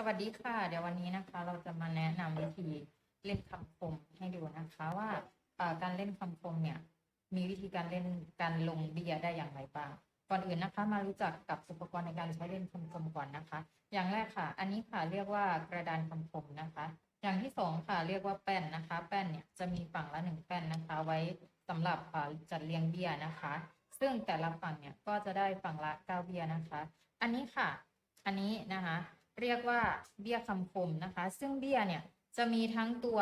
สวัสดีค่ะ เดี๋ยววันนี้นะคะ เราจะมาแนะนำวิธีเล่นคำคมให้ดูนะคะว่าการเล่นคำคมเนี่ย มีวิธีการเล่นการลงเบียได้อย่างไรบ้างก่อนอื่นนะคะ มารู้จักกับอุปกรณ์ในการใช้เล่นคำคมก่อนนะคะ อย่างแรกค่ะ อันนี้ค่ะเรียกว่ากระดานคำคมนะคะ อย่างที่สองค่ะเรียกว่าแป้นนะคะ แป้นเนี่ยจะมีฝั่งละหนึ่งแป้นนะคะ ไว้สำหรับเอ่อจัดเรียงเบียนะคะ ซึ่งแต่ละฝั่งเนี่ยก็จะได้ฝั่งละเก้าเบียนะคะ อันนี้ค่ะ อันนี้นะคะ เรียกว่าเบี้ยคำคมนะคะ ซึ่งเบี้ยเนี่ยจะมีทั้งตัว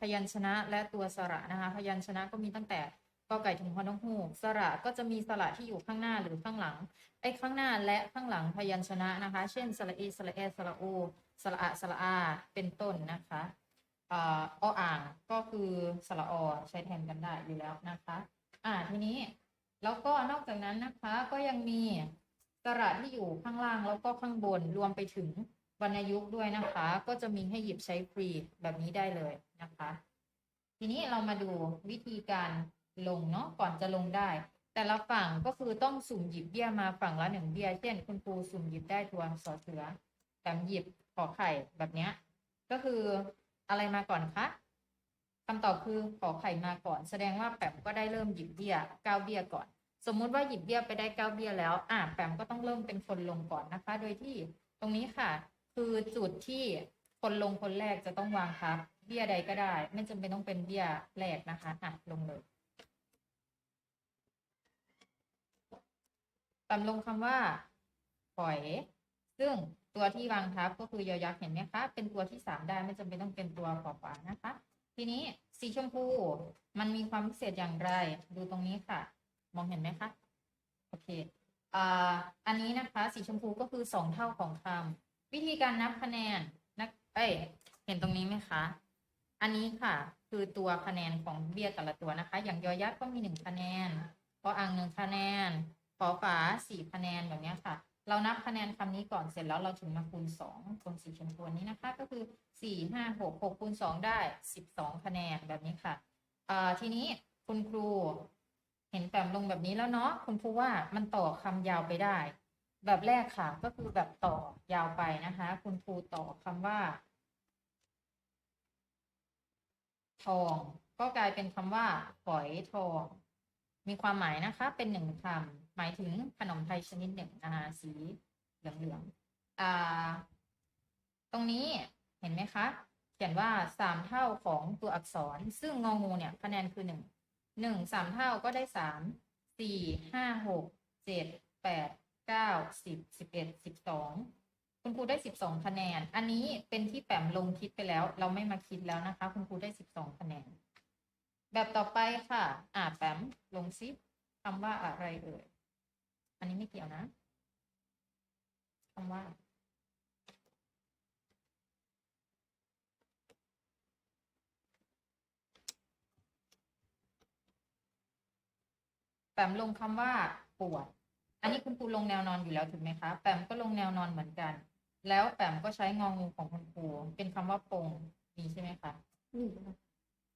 พยัญชนะและตัวสระนะคะ พยัญชนะก็มีตั้งแต่กอไก่ถึงฮอนกฮูกสระก็จะมีสระที่อยู่ข้างหน้าหรือข้างหลังไอ้ข้างหน้าและข้างหลังพยัญชนะนะคะ เช่นสระเอสระเอสระโอสระอะสระอา เป็นต้นนะคะอ่าออ่างก็คือสระอใช้แทนกันได้อยู่แล้วนะคะ อ่าทีนี้แล้วก็นอกจากนั้นนะคะก็ยังมีสระที่อยู่ข้างล่างแล้วก็ข้างบนรวมไปถึง วรรณยุกต์ด้วยนะคะ ก็จะมีให้หยิบใช้ฟรีแบบนี้ได้เลยนะคะ ทีนี้เรามาดูวิธีการลงเนาะก่อนจะลงได้ แต่ละฝั่งก็คือต้องสุ่มหยิบเบี้ยมาฝั่งละหนึ่งเบี้ยเช่น คุณครูสุ่มหยิบได้ตัวสอเสือแต้มหยิบขอไข่แบบเนี้ยก็คืออะไรมาก่อนคะคำตอบคือขอไข่มาก่อน แสดงว่าแปมก็ได้เริ่มหยิบเบี้ยเก้าเบี้ยก่อน สมมุติว่าหยิบเบี้ยไปได้เก้าเบี้ยแล้ว อะแปมก็ต้องเริ่มเป็นคนลงก่อนนะคะ โดยที่ตรงนี้ค่ะ คือจุดที่คนลงคนแรกจะต้องวางทับเบี้ยใดก็ได้ ไม่จำเป็นต้องเป็นเบี้ยแรกนะคะอะลงเลยตามลงคำว่าปล่อย ซึ่งตัวที่วางทับก็คือยอยักษ์เห็นไหมคะ เป็นตัวที่สามได้ไม่จำเป็นต้องเป็นตัวขอขวานะคะ ทีนี้สีชมพูมันมีความพิเศษอย่างไร ดูตรงนี้ค่ะ มองเห็นไหมคะ โอเคอ่าอันนี้นะคะ สีชมพูก็คือสองเท่าของคำ วิธีการนับคะแนนนักเอ้ยเห็นตรงนี้ไหมคะ อันนี้ค่ะ คือตัวคะแนนของเบี้ยแต่ละตัวนะคะ อย่างยอยักษ์ก็มีหนึ่งคะแนนพออ่างหนึ่งคะแนนขอฝาสี่คะแนนแบบนี้ค่ะ เรานับคะแนนคำนี้ก่อนเสร็จแล้วเราถึงมาคูณสองตรงสีชมพูนี้นะคะ ก็คือสี่ห้าหกหกคูณสองได้สิบสองคะแนนแบบนี้ค่ะอ่าทีนี้คุณครูเห็นแปมลงแบบนี้แล้วเนาะคุณครูว่ามันต่อคำยาวไปได้ แบบแรกค่ะ ก็คือแบบต่อยาวไปนะคะ คุณครูต่อคำว่า ทอง ก็กลายเป็นคำว่าฝอยทอง มีความหมายนะคะ เป็นหนึ่งคำหมายถึงขนมไทยชนิดหนึ่งนะคะสีเหลืองๆอ่า ตรงนี้เห็นไหมคะ เขียนว่าสามเท่าของตัวอักษร ซึ่งงองูเนี่ยคะแนนคือหนึ่งหนึ่งสามเท่าก็ได้สามสี่ห้าหกเจ็ดแปด เก้าสิบสิบเอ็ดสิบสองคุณครูได้สิบสองคะแนน อันนี้เป็นที่แปมลงคิดไปแล้ว เราไม่มาคิดแล้วนะคะ คุณครูได้สิบสองคะแนน แบบต่อไปค่ะ อ่าแปมลงซิคำว่าอะไรเอ่ย อันนี้ไม่เกี่ยวนะคำว่าแปมลงคำว่าปวด อันนี้คุณครูลงแนวนอนอยู่แล้วถูกไหมคะแปมก็ลงแนวนอนเหมือนกัน แล้วแปมก็ใช้งองูของคุณครูเป็นคำว่าปงมีใช่ไหมคะ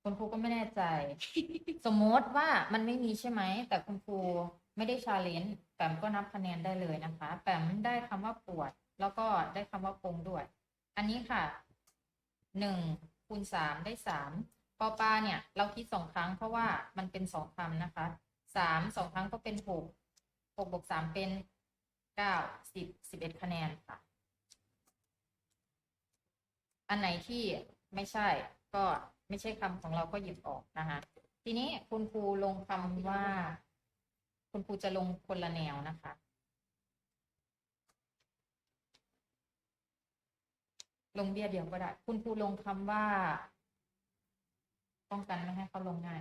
คุณครูก็ไม่แน่ใจ สมมติว่ามันไม่มีใช่ไหม แต่คุณครูไม่ได้ชาเลนจ์แปมก็นับคะแนนได้เลยนะคะแปมได้คำว่าปวด แล้วก็ได้คำว่าปงด้วย อันนี้ค่ะหนึ่งคูณสามได้สามปอปาเนี่ย เราคิดสองครั้งเพราะว่ามันเป็นสองคำนะคะสามสองครั้งก็เป็นหก หกบวกสามเป็นเก้าสิบสิบเอ็ดคะแนนค่ะ อันไหนที่ไม่ใช่ก็ไม่ใช่คำของเราก็หยิบออกนะคะ ทีนี้คุณครูลงคำว่า คุณครูจะลงคนละแนวนะคะลงเบี้ยเดียวก็ได้ คุณครูลงคำว่า ป้องกันไม่ให้เขาลงง่าย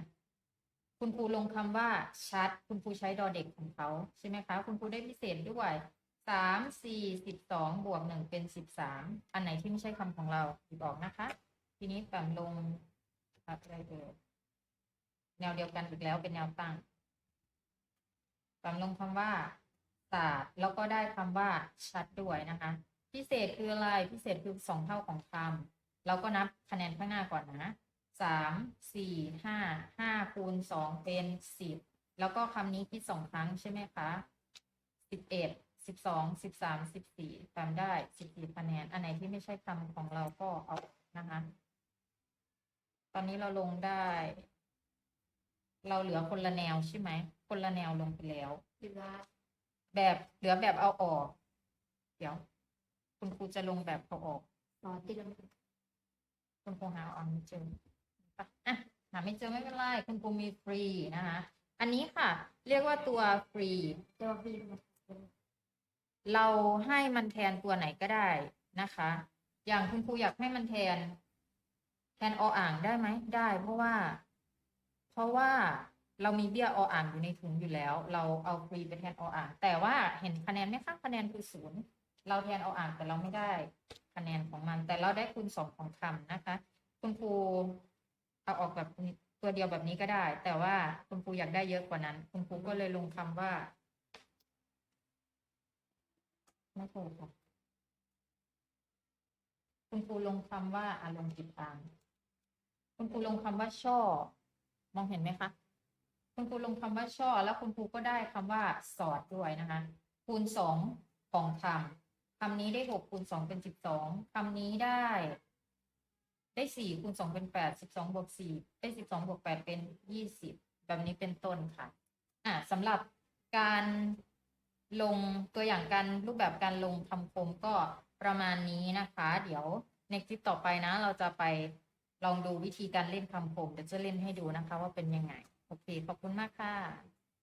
คุณครูลงคำว่าชัด คุณครูใช้ดอเด็กของเขาใช่ไหมคะ คุณครูได้พิเศษด้วยสามสี่สิบสองบวกหนึ่งเป็นสิบสามอันไหนที่ไม่ใช่คำของเราหยิบออกนะคะ ทีนี้แปมลงอะไรเอ่ยแนวเดียวกันอีกแล้วเป็นแนวตั้งแปมลงคำว่าศาสตร์แล้วก็ได้คำว่าชัดด้วยนะคะ พิเศษคืออะไรพิเศษคือสองเท่าของคำเราก็นับคะแนนข้างหน้าก่อนนะ สามสี่ห้าห้าคูณสองเป็นสิบแล้วก็คำนี้คิดสองครั้งใช่ไหมคะสิบเอ็ดสิบสองสิบสามสิบสี่ตามได้สิบสี่คะแนน อันไหนที่ไม่ใช่คำของเราก็เอานะคะ ตอนนี้เราลงได้ เราเหลือคนละแนวใช่ไหม คนละแนวลงไปแล้วหรือว่าแบบเหลือแบบเอาออก เดี๋ยว คุณครูจะลงแบบเอาออกซอสที่เราคุณครูหาเอาไม่เจอปะ อะหาไม่เจอไม่เป็นไรคุณครูมีฟรีนะคะ อันนี้ค่ะ เรียกว่าตัวฟรีเรียกว่าพี่มันเราให้มันแทนตัวไหนก็ได้นะคะ อย่างคุณครูอยากให้มันแทน แทนออ่างได้ไหมได้ เพราะว่า เพราะว่าเรามีเบี้ยออ่างอยู่ในถุงอยู่แล้ว เราเอาฟรีไปแทนออ่าง แต่ว่าเห็นคะแนนไหมคะคะแนนคือศูนย์เราแทนออ่างแต่เราไม่ได้คะแนนของมัน แต่เราได้คูณสองของคำนะคะ คุณครู เอาออกแบบตัวเดียวแบบนี้ก็ได้ แต่ว่าคุณครูอยากได้เยอะกว่านั้น คุณครูก็เลยลงคำว่าไม่ถูกค่ะคุณครูลงคำว่าอารมณ์ติดตาม คุณครูลงคำว่าช่อ มองเห็นไหมคะ คุณครูลงคำว่าช่อ แล้วคุณครูก็ได้คำว่าสอดด้วยนะคะ คูณสองของคำคำนี้ได้หกคูณสองเป็นสิบสองคำนี้ได้ ได้สี่คูณสองเป็นแปดสิบสองบวกสี่ได้สิบสองบวกแปดเป็นยี่สิบแบบนี้เป็นต้นค่ะ อะสำหรับการลงตัวอย่างการรูปแบบการลงคำคมก็ประมาณนี้นะคะ เดี๋ยวในคลิปต่อไปนะ เราจะไปลองดูวิธีการเล่นคำคมเดี๋ยวจะเล่นให้ดูนะคะ ว่าเป็นยังไง โอเค ขอบคุณมากค่ะ